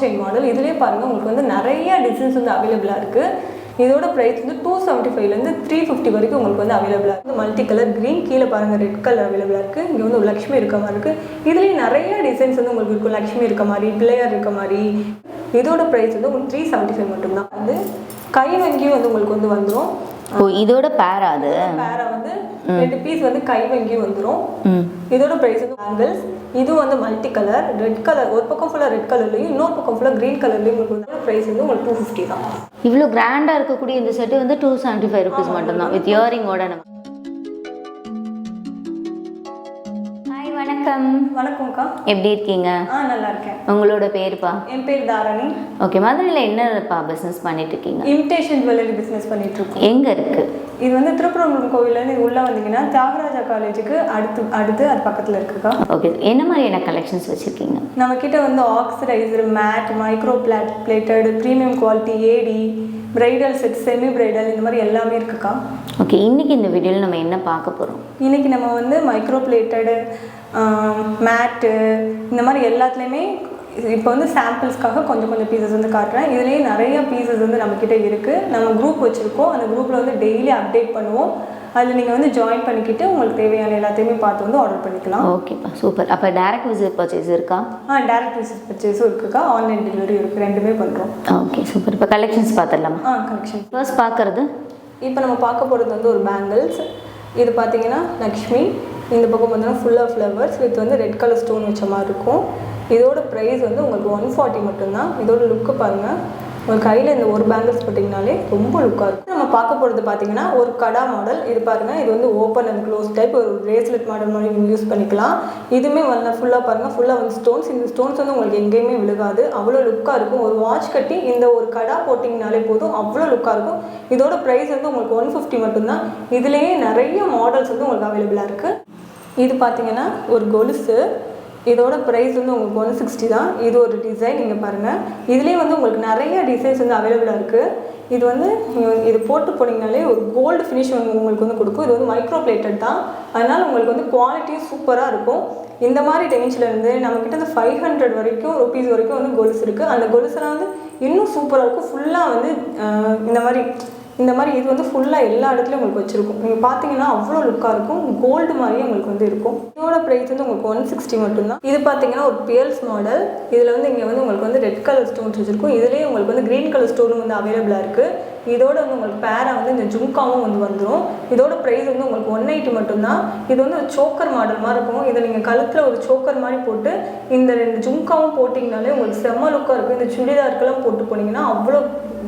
Chain model. இதுலேயே பாருங்கள் உங்களுக்கு வந்து நிறைய டிசைன்ஸ் வந்து அவைலபிளாக இருக்குது இதோட ப்ரைஸ் வந்து டூ செவன்ட்டி ஃபைவ்லேருந்து த்ரீ ஃபிஃப்டி வரைக்கும் உங்களுக்கு வந்து அவைலபிளாக இருக்குது மல்டி கலர் க்ரீன் கீழே பாருங்கள் ரெட் கலர் அவைலபிளாக இருக்குது இங்கே வந்து லக்ஷ்மி இருக்க மாதிரி இருக்குது இதுலேயும் நிறைய டிசைன்ஸ் வந்து உங்களுக்கு இருக்கும். லக்ஷ்மி இருக்க மாதிரி பிள்ளையார் இருக்க மாதிரி. இதோட ப்ரைஸ் வந்து உங்களுக்கு த்ரீ செவன்ட்டி ஃபைவ் மட்டும்தான். வந்து கை வங்கியும் வந்து உங்களுக்கு வந்து வந்துடும் இதோட பேரா அது? பேரா வந்து ரெண்டு பீஸ் வந்து கை வங்கியும் வந்துடும் இதோட ப்ரைஸ் வந்து பேங்கிள்ஸ் இது வந்து மல்டி கலர் ரெட் கலர் ஒரு பக்கம் ஃபுல்லாக ரெட் கலர்லையும் இன்னொரு பக்கம் ஃபுல்லாக க்ரீன் கலர்லையும் உங்களுக்கு வந்து ப்ரைஸ் வந்து உங்களுக்கு டூ ஃபிஃப்டி தான். இவ்வளோ கிராண்டாக இருக்கக்கூடிய இந்த செட்டு வந்து டூ செவன்ட்டி ஃபைவ் ருபீஸ் மட்டும்தான். வித் இயரிங்கோட நம்ம வணக்கம். வணக்கம்க்கா. எப்படி இருக்கீங்க? ஆ நல்லா இருக்கேன் உங்களோட பேருப்பா? என் பேர் தாரணி. ஓகே மதுரையில் என்னப்பா பிஸ்னஸ் பண்ணிட்டு இருக்கீங்க இமிடேஷன் ஜுவல்லரி பிஸ்னஸ் பண்ணிட்டு இருக்கோம் எங்கே இருக்கு? இது வந்து திருப்பரங்குன்றம் கோவில்லேருந்து இது உள்ளே வந்தீங்கன்னா தியாகராஜா காலேஜுக்கு அடுத்து அடுத்து அது பக்கத்தில் இருக்குக்கா. ஓகே என்ன மாதிரியான கலெக்ஷன்ஸ் வச்சுருக்கீங்க? நம்ம கிட்ட வந்து oxidiser made micro plate plated premium quality AD bridal set semi bridal இந்த மாதிரி எல்லாமே இருக்குக்கா. ஓகே இன்னைக்கு இந்த வீடியோவில் நம்ம என்ன பார்க்க போகிறோம் இன்னைக்கு நம்ம வந்து மைக்ரோ பிளேட்டடு மேட்டு இந்த மாதிரி எல்லாத்துலேயுமே இப்போ வந்து சாம்பிள்ஸ்க்காக கொஞ்சம் கொஞ்சம் பீசஸ் வந்து காட்டுறேன். இதுலேயே நிறைய பீசஸ் வந்து நம்மக்கிட்ட இருக்குது நம்ம குரூப் வச்சுருக்கோம். அந்த குரூப்பில் வந்து டெய்லி அப்டேட் பண்ணுவோம். அதில் நீங்கள் வந்து ஜாயின் பண்ணிக்கிட்டு உங்களுக்கு தேவையான எல்லாத்தையுமே பார்த்து வந்து ஆர்டர் பண்ணிக்கலாம். ஓகேப்பா சூப்பர். அப்போ டேரக்ட் விசிட் பர்ச்சேஸ் இருக்கா? ஆ டேரக்ட் விசிட் பர்ச்சேஸும் இருக்குக்கா. ஆன்லைன் டெலிவரி இருக்குது ரெண்டுமே பண்ணுறோம் ஓகே சூப்பர். இப்போ கலெக்ஷன்ஸ் பார்த்துடலாமா? ஆ கலெக்ஷன் ஃபர்ஸ்ட் பார்க்குறது? இப்போ நம்ம பார்க்க போகிறது வந்து ஒரு பேங்கிள்ஸ் இது பார்த்தீங்கன்னா லக்ஷ்மி. இந்த பக்கம் பார்த்தீங்கன்னா ஃபுல்லாக ஃப்ளவர்ஸ் வித் வந்து ரெட் கலர் ஸ்டோன் வச்ச மாதிரி இருக்கும். இதோட ப்ரைஸ் வந்து உங்களுக்கு ஒன் ஃபார்ட்டி மட்டும்தான். இதோட லுக்கு பாருங்கள் உங்கள் கையில் இந்த ஒரு பேங்கிள்ஸ் போட்டிங்கனாலே ரொம்ப லுக்காக இருக்கும். நம்ம பார்க்க போகிறது பார்த்தீங்கன்னா ஒரு கடா மாடல் இது பாருங்கள் இது வந்து ஓப்பன் அண்ட் க்ளோஸ் டைப் ஒரு பிரேஸ்லெட் மாடல் மாதிரி நீங்கள் யூஸ் பண்ணிக்கலாம். இதுவுமே வந்து ஃபுல்லாக பாருங்கள் ஃபுல்லாக வந்து ஸ்டோன்ஸ் இந்த ஸ்டோன்ஸ் வந்து உங்களுக்கு எங்கேயுமே விழுகாது. அவ்வளோ லுக்காக இருக்கும். ஒரு வாட்ச் கட்டி இந்த ஒரு கடா போட்டிங்கனாலே போதும். அவ்வளோ லுக்காக இருக்கும். இதோட ப்ரைஸ் வந்து உங்களுக்கு ஒன் ஃபிஃப்டி மட்டும்தான். இதுலேயே நிறைய மாடல்ஸ் வந்து உங்களுக்கு அவைலபிளாக இருக்குது இது பார்த்தீங்கன்னா ஒரு கொலுசு. இதோட ப்ரைஸ் வந்து உங்களுக்கு ஒன் சிக்ஸ்டி தான். இது ஒரு டிசைன் நீங்கள் பாருங்கள் இதுலேயே வந்து உங்களுக்கு நிறைய டிசைன்ஸ் வந்து அவைலபிளாக இருக்குது இது வந்து இது போட்டு போனீங்கனாலே ஒரு கோல்டு ஃபினிஷ் வந்து உங்களுக்கு வந்து கொடுக்கும். இது வந்து மைக்ரோ பிளேட்டட் தான். அதனால் உங்களுக்கு வந்து குவாலிட்டியும் சூப்பராக இருக்கும். இந்த மாதிரி ரேஞ்சில் இருந்து நம்மக்கிட்ட இந்த ஃபைவ் ஹண்ட்ரட் வரைக்கும் ருபீஸ் வரைக்கும் வந்து கொலுசு இருக்குது அந்த கொலுசுலாம் வந்து இன்னும் சூப்பராக இருக்கும். ஃபுல்லாக வந்து இந்த மாதிரி இந்த மாதிரி இது வந்து ஃபுல்லாக எல்லா இடத்துலையும் உங்களுக்கு வச்சுருக்கும். நீங்கள் பார்த்தீங்கன்னா அவ்வளோ லுக்காக இருக்கும். கோல்டு மாதிரியே உங்களுக்கு வந்து இருக்கும். இதோட ப்ரைஸ் வந்து உங்களுக்கு ஒன் சிக்ஸ்டி மட்டும்தான். இது பார்த்தீங்கன்னா ஒரு பியர்ஸ் மாடல் இதில் வந்து இங்கே வந்து உங்களுக்கு வந்து ரெட் கலர் ஸ்டோன்ஸ் வச்சுருக்கும். இதுலேயே உங்களுக்கு வந்து க்ரீன் கலர் ஸ்டோனும் வந்து அவைலபிளாக இருக்குது இதோட வந்து உங்களுக்கு பேராக வந்து இந்த ஜும்காவும் வந்து வந்துடும் இதோட ப்ரைஸ் வந்து உங்களுக்கு ஒன் எயிட்டி மட்டும்தான். இது வந்து ஒரு சோக்கர் மாடல் மாதிரி இருக்கும். இதை நீங்கள் கழுத்தில் ஒரு சோக்கர் மாதிரி போட்டு இந்த ரெண்டு ஜும்காவும் போட்டிங்கனாலே உங்களுக்கு செம்ம லுக்காக இருக்கும். இந்த சுடிதாருக்கெல்லாம் போட்டு போனீங்கன்னா அவ்வளோ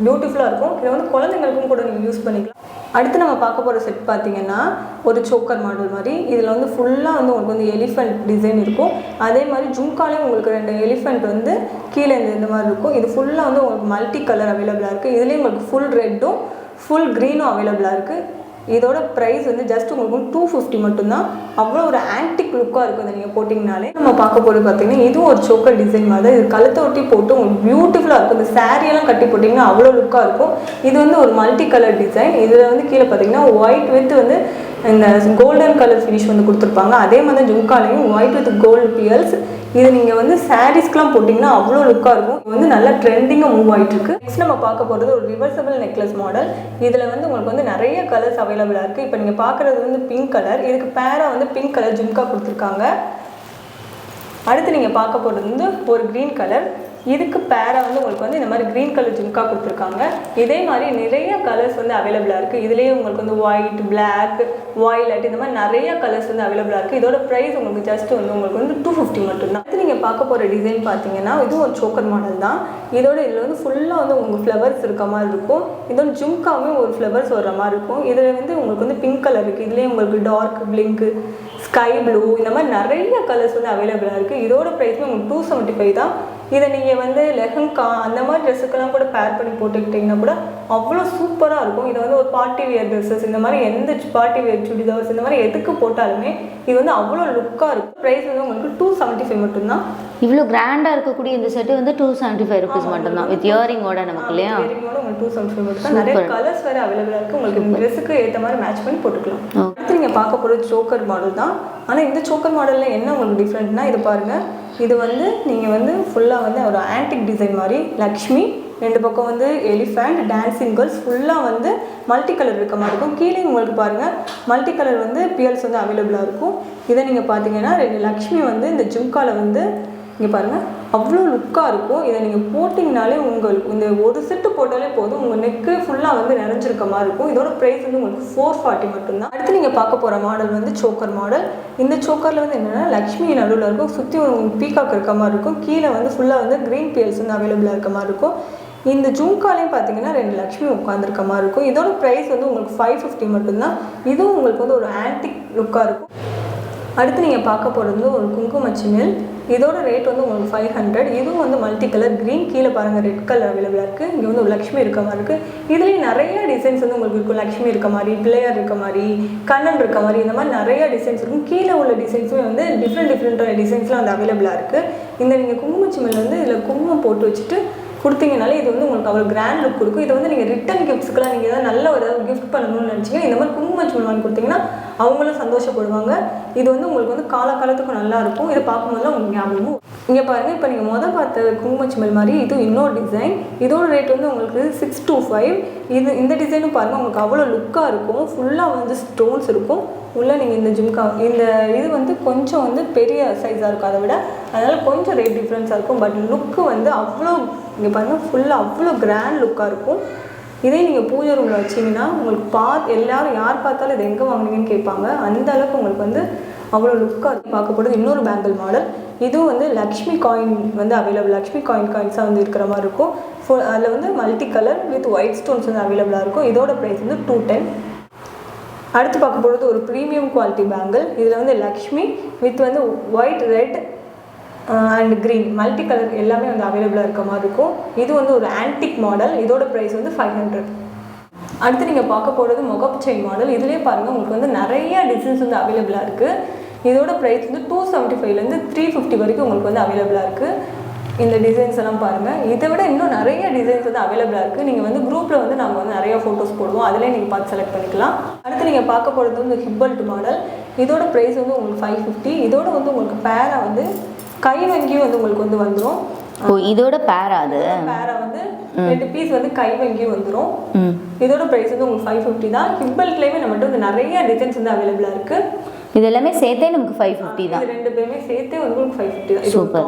பியூட்டிஃபுல்லாக இருக்கும். இதை வந்து குழந்தைங்களுக்கும் கூட நீங்கள் யூஸ் பண்ணிக்கலாம். அடுத்து நம்ம பார்க்க போகிற செட் பார்த்தீங்கன்னா ஒரு சோக்கர் மாடல் மாதிரி. இதில் வந்து ஃபுல்லாக வந்து உங்களுக்கு வந்து எலிஃபெண்ட் டிசைன் இருக்கும். அதே மாதிரி ஜும்காலேயும் உங்களுக்கு ரெண்டு எலிஃபெண்ட் வந்து கீழே இந்த இந்த மாதிரி இருக்கும். இது ஃபுல்லாக வந்து உங்களுக்கு மல்டி கலர் அவைலபிளாக இருக்குது இதுலேயும் உங்களுக்கு ஃபுல் ரெட்டும் ஃபுல் க்ரீனும் அவைலபிளாக இருக்குது இதோட ப்ரைஸ் வந்து ஜஸ்ட் உங்களுக்கு டூ ஃபிஃப்டி மட்டும்தான். அவ்வளோ ஒரு ஆன்டிக் லுக்காக இருக்கும் இதை நீங்கள் போட்டிங்கனாலே. நம்ம பார்க்க போகிறது பார்த்தீங்கன்னா இதுவும் ஒரு சோக்கர் டிசைன் மாதிரி தான். இது கழுத்தை ஒட்டி போட்டு உங்களுக்கு பியூட்டிஃபுல்லாக இருக்கும். இந்த சாரியெல்லாம் கட்டி போட்டிங்கன்னா அவ்வளோ லுக்காக இருக்கும். இது வந்து ஒரு மல்டி கலர் டிசைன் இதில் வந்து கீழே பார்த்தீங்கன்னா ஒயிட் வித் வந்து இந்த கோல்டன் கலர் ஃபினிஷ் வந்து கொடுத்துருப்பாங்க. அதே மாதிரி தான் ஜும்காலையும் ஒயிட் வித் கோல்டு பியல்ஸ் இது நீங்கள் வந்து சாரீஸ்க்குலாம் போட்டிங்கன்னா அவ்வளோ லுக்காக இருக்கும். இது வந்து நல்லா ட்ரெண்டிங்காக மூவ் ஆகிட்டு இருக்கு நெக்ஸ்ட் நம்ம பார்க்க போகிறது ஒரு ரிவர்சபிள் நெக்லஸ் மாடல் இதில் வந்து உங்களுக்கு வந்து நிறைய கலர்ஸ் அவைலபிளாக இருக்குது இப்போ நீங்கள் பார்க்குறது வந்து பிங்க் கலர் இதுக்கு பேராக வந்து பிங்க் கலர் ஜும்கா கொடுத்துருக்காங்க. அடுத்து நீங்கள் பார்க்க போகிறது வந்து ஒரு க்ரீன் கலர் இதுக்கு பேராக வந்து உங்களுக்கு வந்து இந்த மாதிரி க்ரீன் கலர் ஜும்கா கொடுத்துருக்காங்க. இதே மாதிரி நிறைய கலர்ஸ் வந்து அவைலபிளாக இருக்குது இதுலேயே உங்களுக்கு வந்து ஒயிட் பிளாக் வாய்லட் இந்த மாதிரி நிறைய கலர்ஸ் வந்து அவைலபிளாக இருக்குது இதோட ப்ரைஸ் உங்களுக்கு ஜஸ்ட் வந்து உங்களுக்கு வந்து டூ ஃபிஃப்டி மட்டும்தான். அடுத்து நீங்கள் பார்க்க போகிற டிசைன் பார்த்தீங்கன்னா இதுவும் ஒரு சோக்கர் மாடல் தான். இதோட இதில் வந்து ஃபுல்லாக வந்து உங்களுக்கு ஃப்ளவர்ஸ் இருக்க மாதிரி இருக்கும். இதோட ஜும்காவும் ஒரு ஃப்ளவர்ஸ் வர்ற மாதிரி இருக்கும். இதில் வந்து உங்களுக்கு வந்து பிங்க் கலர் இருக்குது இதுலேயே உங்களுக்கு டார்க் பிளிங்க்கு ஸ்கை ப்ளூ இந்த மாதிரி நிறைய கலர்ஸ் வந்து அவைலபிளாக இருக்குது இதோட ப்ரைஸுமே உங்களுக்கு டூ செவன்ட்டி ஃபைவ் தான். இதை நீங்கள் வந்து லெஹங்கா அந்த மாதிரி ட்ரெஸ்ஸுக்கெல்லாம் கூட பேர் பண்ணி போட்டுக்கிட்டிங்கன்னா கூட அவ்வளோ சூப்பராக இருக்கும். இது வந்து ஒரு பார்ட்டி வியர் ட்ரெஸ்ஸஸ் இந்த மாதிரி எந்த பார்ட்டி வியர் சுடிதார்ஸ் இந்த மாதிரி எதுக்கு போட்டாலுமே இது வந்து அவ்வளோ லுக்காக இருக்கும். ப்ரைஸ் வந்து உங்களுக்கு டூ செவன்ட்டி ஃபைவ் மட்டும்தான் இவ்வளோ கிராண்டாக இருக்கக்கூடிய இந்த செட்டு வந்து டூ செவன்ட்டி ஃபைவ் ருபீஸ் மட்டும்தான். வித் இயரிங்கோட நமக்கு இல்லையா? இயரிங்கோட உங்களுக்கு டூ செவன்ட்டி ஃபைவ் மட்டும் நிறைய கலர்ஸ் வேறு அவைலபிளாக இருக்குது உங்களுக்கு ட்ரெஸ்ஸுக்கு ஏற்ற மாதிரி மேட்ச் பண்ணி போட்டுக்கலாம். அடுத்து நீங்கள் பார்க்க போகிறது சோக்கர் மாடல் தான். ஆனால் இந்த சோக்கர் மாடலில் என்ன உங்களுக்கு டிஃப்ரெண்ட்னா இது பாருங்கள் இது வந்து நீங்கள் வந்து ஃபுல்லாக வந்து ஒரு ஆன்டிக் டிசைன் மாதிரி லக்ஷ்மி ரெண்டு பக்கம் வந்து எலிஃபண்ட் டான்சிங் கேர்ள்ஸ் ஃபுல்லாக வந்து மல்டி கலர் இருக்க மாதிரி இருக்கும். கீழே உங்களுக்கு பாருங்கள் மல்டி கலர் வந்து பியர்ஸ் வந்து அவைலபிளாக இருக்கும். இதை நீங்கள் பார்த்தீங்கன்னா ரெண்டு லக்ஷ்மி வந்து இந்த ஜும்காவில் வந்து இங்கே பாருங்கள் அவ்வளோ லுக்காக இருக்கும் இதை நீங்கள் போட்டிங்கனாலே உங்கள் இந்த ஒரு செட்டு போட்டாலே போதும் உங்கள் நெக்கு ஃபுல்லாக வந்து நிறைஞ்சிருக்க மாதிரி இருக்கும். இதோட ப்ரைஸ் வந்து உங்களுக்கு ஃபோர் ஃபார்ட்டி மட்டும்தான். அடுத்து நீங்கள் பார்க்க போகிற மாடல் வந்து சோக்கர் மாடல் இந்த சோக்கரில் வந்து என்னென்னா லக்ஷ்மி நடுவில் இருக்கும். சுற்றி உங்களுக்கு பீகாக் இருக்க மாதிரி இருக்கும். கீழே வந்து ஃபுல்லாக வந்து க்ரீன் பியல்ஸ் வந்து அவைலபிளாக இருக்க மாதிரி இருக்கும். இந்த ஜும்காலையும் பார்த்தீங்கன்னா ரெண்டு லக்ஷ்மி உட்காந்துருக்க மாதிரி இருக்கும். இதோட ப்ரைஸ் வந்து உங்களுக்கு ஃபைவ் ஃபிஃப்டி மட்டும்தான். இதுவும் உங்களுக்கு வந்து ஒரு ஆன்டிக் லுக்காக இருக்கும். அடுத்து நீங்கள் பார்க்க போகிறது வந்து ஒரு குங்குமச்சிமில். இதோட ரேட் வந்து உங்களுக்கு ஃபைவ் ஹண்ட்ரட் இதுவும் வந்து மல்டி கலர் க்ரீன் கீழே பாருங்கள் ரெட் கலர் அவைலபிளாக இருக்குது இங்கே வந்து ஒரு லக்ஷ்மி இருக்க மாதிரி இருக்குது இதுலேயும் நிறைய டிசைன்ஸ் வந்து உங்களுக்கு இருக்கும். லக்ஷ்மி இருக்க மாதிரி பிள்ளையார் இருக்க மாதிரி கண்ணன் இருக்க மாதிரி இந்த மாதிரி நிறைய டிசைன்ஸ் இருக்கும். கீழே உள்ள டிசைன்ஸுமே வந்து டிஃப்ரெண்ட் டிஃப்ரெண்ட்டான டிசைன்ஸ்லாம் வந்து அவைலபிளாக இருக்குது இந்த நீங்கள் குங்குமச்சிமல் வந்து இதில் குங்குமம் போட்டு வச்சுட்டு கொடுத்தீங்கனாலே இது வந்து உங்களுக்கு அவ்வளோ கிராண்ட் லுக் கொடுக்கும். இதை வந்து நீங்கள் ரிட்டன் கிஃப்ட்ஸ்க்குலாம் நீங்கள் ஏதாவது நல்ல ஒரு ஏதாவது கிஃப்ட் பண்ணணும்னு நினச்சிங்கன்னா இந்த மாதிரி குங்குமச்சூல் வாங்கி கொடுத்தீங்கன்னா அவங்களும் சந்தோஷப்படுவாங்க. இது வந்து உங்களுக்கு வந்து காலகாலத்துக்கும் நல்லா இருக்கும். இதை பார்க்கும்போதுலாம் உங்களுக்கு ஞாபகமும் இங்கே பாருங்கள் இப்போ நீங்கள் மொதல் பார்த்த குங்குமச்சுமல் மாதிரி இது இன்னொரு டிசைன் இதோட ரேட் வந்து உங்களுக்கு சிக்ஸ் டூ ஃபைவ் இது இந்த டிசைனும் பாருங்கள் உங்களுக்கு அவ்வளோ லுக்காக இருக்கும். ஃபுல்லாக வந்து ஸ்டோன்ஸ் இருக்கும். உள்ளே நீங்கள் இந்த ஜிம்கா இந்த இது வந்து கொஞ்சம் வந்து பெரிய சைஸாக இருக்கும் அதை விட. அதனால் கொஞ்சம் ரேட் டிஃப்ரென்ஸாக இருக்கும். பட் லுக்கு வந்து அவ்வளோ இங்கே பாருங்கள் ஃபுல்லாக அவ்வளோ கிராண்ட் லுக்காக இருக்கும். இதே நீங்கள் பூஜை ரூமில் வச்சிங்கன்னா உங்களுக்கு பார்த்து எல்லாரும் யார் பார்த்தாலும் இது எங்கே வாங்குனீங்கன்னு கேட்பாங்க. அந்த அளவுக்கு உங்களுக்கு வந்து அவ்வளோ லுக்காக இருக்கும் இன்னொரு பேங்கிள் மாடல் இதுவும் வந்து லக்ஷ்மி காயின் வந்து அவைலபிள் லக்ஷ்மி காயின் காயின்ஸாக வந்து இருக்கிற மாதிரி இருக்கும். ஃபோ அதில் வந்து multi colour with white stones வந்து அவைலபிளாக இருக்கும். இதோட ப்ரைஸ் வந்து டூ டென் அடுத்து பார்க்க போகிறது ஒரு ப்ரீமியம் குவாலிட்டி பேங்கிள் இதில் வந்து லக்ஷ்மி வித் வந்து white red and green multi colour எல்லாமே வந்து அவைலபிளாக இருக்க மாதிரி இருக்கும். இது வந்து ஒரு ஆன்டிக் மாடல் இதோட ப்ரைஸ் வந்து ஃபைவ் ஹண்ட்ரட் அடுத்து நீங்கள் பார்க்க போகிறது முகப்பு செயின் மாடல் இதுலேயே பாருங்கள் உங்களுக்கு வந்து நிறைய டிசைன்ஸ் வந்து அவைலபிளாக இருக்குது இதோட ப்ரைஸ் வந்து டூ செவன்ட்டி ஃபைவ்லேருந்து த்ரீ ஃபிஃப்டி வரைக்கும் உங்களுக்கு வந்து அவைலபிளாக இருக்குது இந்த டிசைன்ஸ் எல்லாம் பாருங்கள் இதை விட இன்னும் நிறைய டிசைன்ஸ் வந்து அவைலபிளாக இருக்குது நீங்கள் வந்து குரூப்பில் வந்து நாங்கள் வந்து நிறைய ஃபோட்டோஸ் போடுவோம். அதிலே நீங்கள் பார்த்து செலக்ட் பண்ணிக்கலாம். அடுத்து நீங்கள் பார்க்க போகிறது வந்து ஹிப்பல்ட் மாடல் இதோட ப்ரைஸ் வந்து உங்களுக்கு ஃபைவ் ஃபிஃப்டி இதோட வந்து உங்களுக்கு பேராக வந்து கை வங்கியும் வந்து உங்களுக்கு வந்து வந்துடும் ஓ இதோட பேரா அது? பேரா வந்து ரெண்டு பீஸ் வந்து கை வங்கியும் வந்துடும் இதோட ப்ரைஸ் வந்து உங்களுக்கு ஃபைவ் ஃபிஃப்டி தான். ஹிப்பல்ட்லேயுமே நம்மகிட்ட வந்து நிறைய டிசைன்ஸ் வந்து அவைலபிளாக இருக்குது இது எல்லாமே சேர்த்தே நமக்கு ஃபைவ் ஃபிஃப்டி தான். ரெண்டு பேருமே சேர்த்தே வந்து உங்களுக்கு ஃபைவ் ஃபிஃப்டி தான். combo.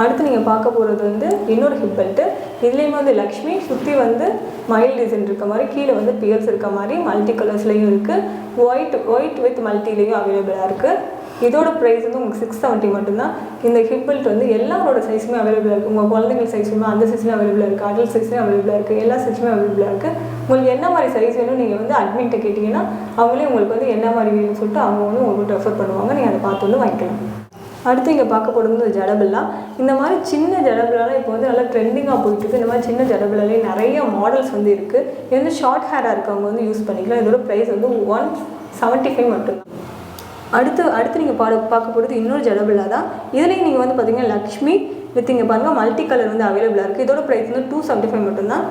அடுத்து நீங்கள் பார்க்க போகிறது வந்து இன்னொரு ஹிப் பெல்ட்டு இதுலேயுமே வந்து லக்ஷ்மி சுற்றி வந்து மயில் டிசைன் இருக்க மாதிரி கீழே வந்து பியர்ஸ் இருக்க மாதிரி மல்டி கலர்ஸ்லேயும் இருக்குது ஒயிட் ஒயிட் வித் மல்டிலேயும் அவைலபிளாக இருக்குது இதோட ப்ரைஸ் வந்து உங்களுக்கு சிக்ஸ் செவன்ட்டி மட்டும்தான். இந்த ஹிப் பெல்ட் வந்து எல்லாரோட சைஸுமே அவைலபிளாக இருக்குது உங்கள் குழந்தைங்க சைஸுமே அந்த சைஸ்லேயும் அவைலபிளாக இருக்குது அடல்ட் சைஸ்லேயும் அவைலபிளாக இருக்குது எல்லா சைஸுமே அவைலபிளாக இருக்குது உங்களுக்கு என்ன மாதிரி சைஸ் வேணும் நீங்கள் வந்து அட்மின்ட்ட கேட்டிங்கன்னா அவங்களே உங்களுக்கு வந்து என்ன மாதிரி வேணும்னு சொல்லிட்டு அவங்க வந்து உங்களுக்கு ரெஃபர் பண்ணுவாங்க. நீங்கள் அதை பார்த்து வந்து வாங்கிக்கலாம். அடுத்து இங்கே பார்க்க போகிறது வந்து ஜடபில்லா. இந்த மாதிரி சின்ன ஜடபில்லாலாம் இப்போ வந்து நல்லா ட்ரெண்டிங்காக போயிட்டுருக்கு. இந்த மாதிரி சின்ன ஜடபில்லாலே நிறைய மாடல்ஸ் வந்து இருக்குது இது வந்து ஷார்ட் ஹேராக இருக்கவங்க வந்து யூஸ் பண்ணிக்கலாம். இதோட ப்ரைஸ் வந்து ஒன் செவன்ட்டி ஃபைவ் மட்டும்தான். அடுத்து அடுத்து நீங்கள் பாட பார்க்க போகிறது இன்னொரு ஜடபில்லா தான். இதுலேயும் நீங்கள் வந்து பார்த்தீங்கன்னா லக்ஷ்மி வித் இங்கே பாருங்கள் மல்டி கலர் வந்து அவைலபிளாக இருக்குது இதோட ப்ரைஸ் வந்து டூ செவன்ட்டி ஃபைவ் மட்டும்தான்.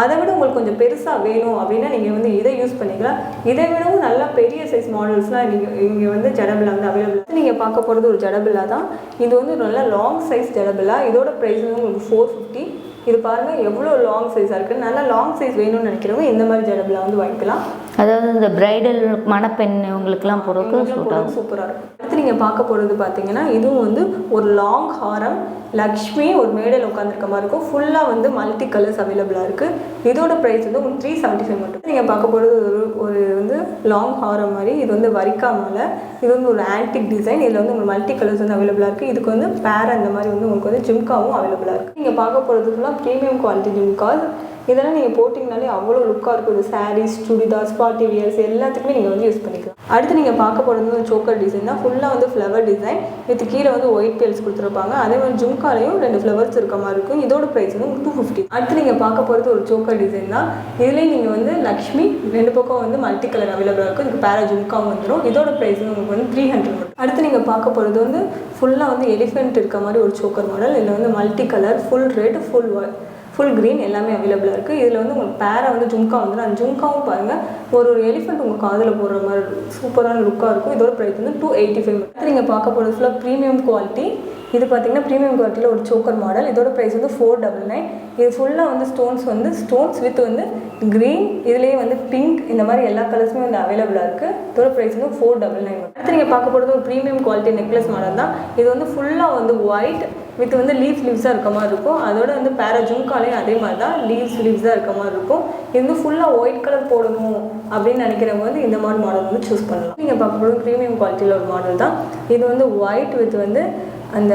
அதை விட உங்களுக்கு கொஞ்சம் பெருசாக வேணும் அப்படின்னா நீங்கள் வந்து இதை யூஸ் பண்ணிக்கலாம். இதை விடவும் நல்லா பெரிய சைஸ் மாடல்ஸ்லாம் நீங்கள் இங்கே வந்து ஜடபில்லா வந்து அவைலபிள் நீங்கள் பார்க்க போகிறது ஒரு ஜடபில்லா தான். இது வந்து நல்ல லாங் சைஸ் ஜடபில்லா இதோட ப்ரைஸ் வந்து உங்களுக்கு ஃபோர் ஃபிஃப்டி இது பாருங்கள் எவ்வளோ லாங் சைஸாக இருக்குது நல்லா லாங் சைஸ் வேணும்னு நினைக்கிறவங்க இந்த மாதிரி ஜடபில்லா வந்து வாங்கிக்கலாம். அதாவது இந்த பிரைடல் மணப்பெண் இவங்களுக்குலாம் போகிறதுக்கு சூப்பராக இருக்கும். அடுத்து நீங்கள் பார்க்க போகிறது பார்த்தீங்கன்னா இதுவும் வந்து ஒரு லாங் ஹாரம் லக்ஷ்மி ஒரு மேடையில் உட்காந்துருக்க மாதிரி இருக்கும். ஃபுல்லாக வந்து மல்டி கலர்ஸ் அவைலபிளாக இருக்குது இதோட ப்ரைஸ் வந்து உங்களுக்கு த்ரீ செவன்ட்டி ஃபைவ் மட்டும். நீங்கள் பார்க்க போகிறது ஒரு ஒரு வந்து லாங் ஹாரம் மாதிரி. இது வந்து வரிக்கா மாலை. இது வந்து ஒரு ஆன்டிக் டிசைன் இதில் வந்து உங்களுக்கு மல்டி கலர்ஸ் வந்து அவைலபிளாக இருக்குது இதுக்கு வந்து பேர் அந்த மாதிரி வந்து உங்களுக்கு வந்து ஜிம்காவும் அவைலபிளாக இருக்குது நீங்கள் பார்க்க போகிறது ஃபுல்லாக ப்ரீமியம் குவாலிட்டி ஜிம்காஸ் இதெல்லாம் நீங்கள் போட்டிங்கனாலே அவ்வளோ லுக்காக இருக்கும். இது சாரீஸ் சுடிதார்ஸ் பார்ட்டி வியர்ஸ் எல்லாத்துக்குமே நீங்கள் வந்து யூஸ் பண்ணிக்கலாம். அடுத்து நீங்கள் பார்க்க போகிறது வந்து சோக்கர் டிசைன் தான். ஃபுல்லாக வந்து ஃப்ளவர் டிசைன் வித் கீழே வந்து ஒயிட் பேல்ஸ் கொடுத்துருப்பாங்க. அதே மாதிரி ஜும்காலையும் ரெண்டு ஃப்ளவர்ஸ் இருக்க மாதிரி இருக்கும். இதோட ப்ரைஸ் வந்து டூ ஃபிஃப்டி அடுத்து நீங்கள் பார்க்க போகிறது ஒரு சோக்கர் டிசைன் தான். இதுலேயும் நீங்கள் வந்து லக்ஷ்மி ரெண்டு பக்கம் வந்து மல்டி கலர் அவைலபிளாக இருக்கும். இதுக்கு பேரா ஜும்காவும் வந்துடும் இதோட ப்ரைஸ் வந்து உங்களுக்கு வந்து த்ரீ ஹண்ட்ரட் அடுத்து நீங்கள் பார்க்க போகிறது வந்து ஃபுல்லாக வந்து எலிஃபென்ட் இருக்க மாதிரி ஒரு சோக்கர் மாடல் இதில் வந்து multi colour full red full full green எல்லாமே அவைலபிளாக இருக்குது இதில் வந்து உங்களுக்கு பேரை வந்து ஜும்கா வந்து அந்த ஜும்காவும் பாருங்கள் ஒரு ஒரு எலிஃபெண்ட் உங்கள் காதில் போடுற மாதிரி சூப்பரான லுக்காக இருக்கும். இதோட ப்ரைஸ் வந்து டூ எயிட்டி ஃபைவ் நீங்கள் பார்க்க போகிறது ஃபுல்லாக ப்ரீமியம் குவாலிட்டி இது பார்த்தீங்கன்னா ப்ரீமியம் குவாலிட்டியில் ஒரு சோக்கர் மாடல் இதோட ப்ரைஸ் வந்து ஃபோர் டபுள் நைன் இது ஃபுல்லாக வந்து ஸ்டோன்ஸ் வந்து ஸ்டோன்ஸ் வித் வந்து க்ரீன் இதுலேயே வந்து பிங்க் இந்த மாதிரி எல்லா கலர்ஸுமே வந்து அவைலபிளாக இருக்குது இதோட ப்ரைஸ் வந்து ஃபோர் டபுள் நைன் அடுத்து நீங்கள் பார்க்க போகிறது ஒரு ப்ரீமியம் குவாலிட்டி நெக்லஸ் மாடல் தான். இது வந்து ஃபுல்லாக வந்து ஒயிட் வித் வந்து லீஃப் லீவ்ஸாக இருக்க மாதிரி இருக்கும். அதோட வந்து பேரா ஜும்காலையும் அதே மாதிரி தான் லீவ்ஸ் லீவ்ஸாக இருக்க மாதிரி இருக்கும். இது வந்து ஃபுல்லாக ஒயிட் கலர் போடணும் அப்படின்னு நினைக்கிறவங்க வந்து இந்த மாதிரி மாடல் வந்து சூஸ் பண்ணலாம். நீங்கள் பார்க்கும்போது போகிறது ப்ரீமியம் குவாலிட்டியில் ஒரு மாடல் தான். இது வந்து ஒயிட் வித் வந்து அந்த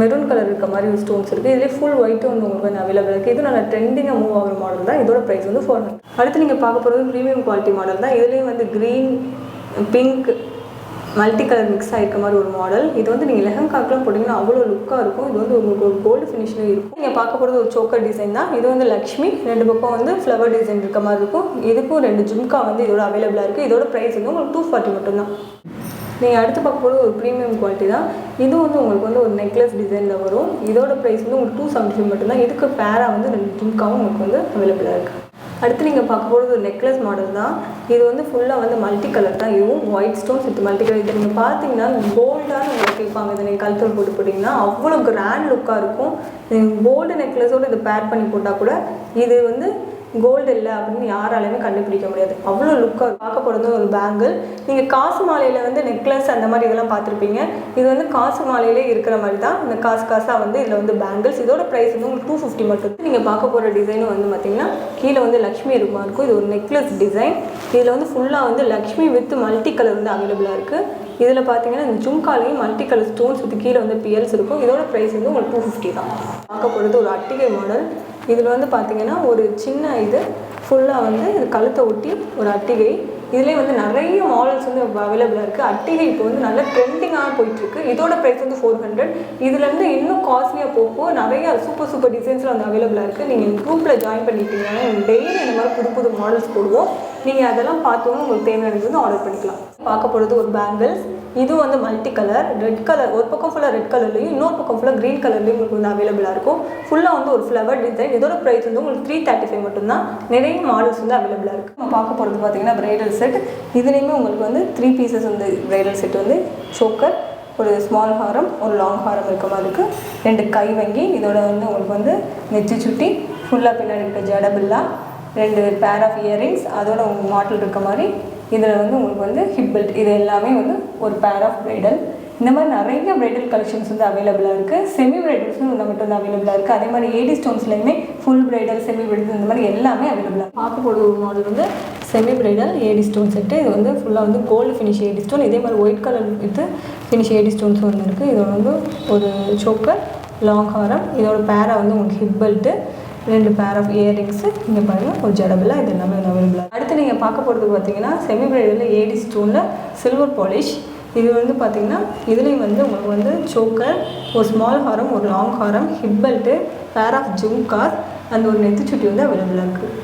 மெரூன் கலர் இருக்க மாதிரி ஸ்டோன்ஸ் இருக்குது இதுலேயே ஃபுல் ஒயிட்டும் வந்து உங்களுக்கு வந்து அவைலபிள் இருக்குது இது நல்லா ட்ரெண்டிங்காக மூவ் ஆகிற மாடல் தான். இதோட ப்ரைஸ் வந்து ஃபோர் அடுத்து நீங்கள் பார்க்க போகிறது ப்ரீமியம் குவாலிட்டி மாடல் தான். இதுலேயும் வந்து green pink multi colour mix ஆகிருக்க மாதிரி ஒரு மாடல் இது வந்து நீங்கள் லெஹங்காக்கெலாம் போட்டிங்கன்னா அவ்வளோ லுக்காக இருக்கும். இது வந்து உங்களுக்கு ஒரு கோல்டு ஃபினிஷ்லையும் இருக்கும். நீங்கள் பார்க்க போகிறது ஒரு சோக்கர் டிசைன் தான். இது வந்து லக்ஷ்மி. ரெண்டு பக்கம் வந்து ஃப்ளவர் டிசைன் இருக்க மாதிரி இருக்கும். இதுக்கும் ரெண்டு ஜும்கா வந்து இதோட அவைலபிளாக இருக்குது இதோட ப்ரைஸ் வந்து உங்களுக்கு டூ ஃபார்ட்டி மட்டும்தான். நீங்கள் அடுத்து பார்க்க போகிறது ஒரு ப்ரீமியம் குவாலிட்டி தான். இது வந்து உங்களுக்கு வந்து ஒரு நெக்லஸ் டிசைனில் வரும். இதோட ப்ரைஸ் வந்து உங்களுக்கு டூ செவன்ட்டி ஃபைவ் மட்டும்தான். இதுக்கு பேராக வந்து ரெண்டு ஜும்காவும் உங்களுக்கு வந்து அவைலபிளாக இருக்குது அடுத்து நீங்கள் பார்க்க போகிறது ஒரு நெக்லஸ் மாடல் தான். இது வந்து ஃபுல்லாக வந்து மல்டி கலர் தான். இதுவும் white stones with multi colour இது நீங்கள் பார்த்தீங்கன்னா கோல்டான உங்களுக்கு கேட்பாங்க இதை நீங்கள் கழுத்தில் போட்டு போட்டிங்கன்னா அவ்வளோ கிராண்ட் லுக்காக இருக்கும். கோல்டு நெக்லஸோடு இதை பேர் பண்ணி போட்டால் கூட இது வந்து கோல்டு இல்லை அப்படின்னு யாராலையுமே கண்டுபிடிக்க முடியாது. அவ்வளோ லுக்காக பார்க்க போகிறது ஒரு பேங்கிள் நீங்கள் காசு மாலையில் வந்து நெக்லஸ் அந்த மாதிரி இதெல்லாம் பார்த்துருப்பீங்க. இது வந்து காசு மாலையிலே இருக்கிற மாதிரி தான் இந்த காசு காசாக வந்து இதில் வந்து பேங்கிள்ஸ் இதோட ப்ரைஸ் வந்து உங்களுக்கு டூ ஃபிஃப்டி மட்டும். நீங்கள் பார்க்க போகிற டிசைனும் வந்து பார்த்தீங்கன்னா கீழே வந்து லக்ஷ்மி இருக்குமா இருக்கும். இது ஒரு நெக்லஸ் டிசைன் இதில் வந்து ஃபுல்லாக வந்து லக்ஷ்மி வித் மல்டி கலர் வந்து அவைலபிளாக இருக்குது இதில் பார்த்தீங்கன்னா இந்த ஜும்காலையும் மல்டி கலர் ஸ்டோன்ஸ் வித் கீழே வந்து பியல்ஸ் இருக்கும். இதோட ப்ரைஸ் வந்து உங்களுக்கு டூ ஃபிஃப்டி தான். பார்க்க போகிறது ஒரு அட்டிகை மாடல் இதில் வந்து பார்த்தீங்கன்னா ஒரு சின்ன இது ஃபுல்லாக வந்து இது கழுத்தை ஒட்டி ஒரு அட்டிகை. இதுலேயே வந்து நிறைய மாடல்ஸ் வந்து அவைலபிளாக இருக்குது அட்டிகை இப்போ வந்து நல்ல ட்ரெண்டிங்காக போயிட்டுருக்கு. இதோட ப்ரைஸ் வந்து ஃபோர் ஹண்ட்ரட் இதுலேருந்து இன்னும் காஸ்ட்லியாக போகும். நிறைய சூப்பர் சூப்பர் டிசைன்ஸ்லாம் வந்து அவைலபிளாக இருக்குது நீங்கள் குரூப்பில் ஜாயின் பண்ணிட்டீங்கன்னா டெய்லி இந்த மாதிரி புது புது மாடல்ஸ் போடுவோம். நீங்கள் அதெல்லாம் பார்த்தோன்னு உங்களுக்கு தேவையானது வந்து ஆர்டர் பண்ணிக்கலாம். பார்க்க போகிறது ஒரு பேங்கிள்ஸ் இது வந்து மல்டி கலர் ரெட் கலர் ஒரு பக்கம் ஃபுல்லாக ரெட் கலர்லையும் இன்னொரு பக்கம் ஃபுல்லாக க்ரீன் கலர்லையும் உங்களுக்கு வந்து அவைலபிளாக இருக்கும். ஃபுல்லாக வந்து ஒரு ஃப்ளவர் டிசைன் இதோட ப்ரைஸ் வந்து உங்களுக்கு த்ரீ தேர்ட்டி ஃபைவ் மட்டும்தான். நிறைய மாடல்ஸ் வந்து அவைலபிளாக இருக்குது நம்ம பார்க்க போகிறது பார்த்தீங்கன்னா ப்ரைடல் செட் இதுலேயுமே உங்களுக்கு வந்து த்ரீ பீசஸ் வந்து ப்ரைடல் செட் வந்து சோக்கர் ஒரு ஸ்மால் ஹாரம் ஒரு லாங் ஹாரம் இருக்க மாதிரி இருக்குது ரெண்டு கை வங்கி. இதோட வந்து உங்களுக்கு வந்து நெச்சு சுட்டி ஃபுல்லாக பின்னாடி இருக்க ஜடபில்லா ரெண்டு பேர் ஆஃப் இயரிங்ஸ் அதோட உங்களுக்கு மாடல் இருக்க மாதிரி இதில் வந்து உங்களுக்கு வந்து ஹிப் பெல்ட் இது எல்லாமே வந்து ஒரு பேர் ஆஃப் பிரைடல் இந்த மாதிரி நிறைய பிரைடல் கலெக்ஷன்ஸ் வந்து அவைலபிளாக இருக்குது செமி பிரைடல்ஸும் மட்டும் வந்து அவைலபிளாக இருக்குது அதே மாதிரி ஏடி ஸ்டோன்ஸ்லேயுமே ஃபுல் பிரைடல் செமி பிரைடல் இந்த மாதிரி எல்லாமே அவைலபிளாக பார்க்க போடுற மாடல் வந்து semi bridal AD stone set இது வந்து ஃபுல்லாக வந்து கோல்டு ஃபினிஷ் ஏடி ஸ்டோன் இதே மாதிரி white colour with finish AD ஸ்டோன்ஸும் வந்து இருக்குது இதோட வந்து ஒரு சோக்கர் லாங் ஹாரம் இதோட பேரா வந்து உங்களுக்கு ஹிப் பெல்ட்டு ரெண்டு பேர் ஆஃப் இயரிங்ஸு இங்கே பாருங்கள் ஒரு ஜடபில்லா இது எல்லாமே வந்து அவைலபிளாக அடுத்து நீங்கள் பார்க்க போகிறது பார்த்தீங்கன்னா செமி பிரைடில் ஏடி ஸ்டோனில் சில்வர் பாலிஷ் இது வந்து பார்த்தீங்கன்னா இதுலேயும் வந்து உங்களுக்கு வந்து சோக்கர் ஒரு ஸ்மால் ஹாரம் ஒரு லாங் ஹாரம் ஹிப் பெல்ட்டு பேர் ஆஃப் ஜும்கார் அந்த ஒரு நெத்திச்சுட்டி வந்து அவைலபிளாக இருக்குது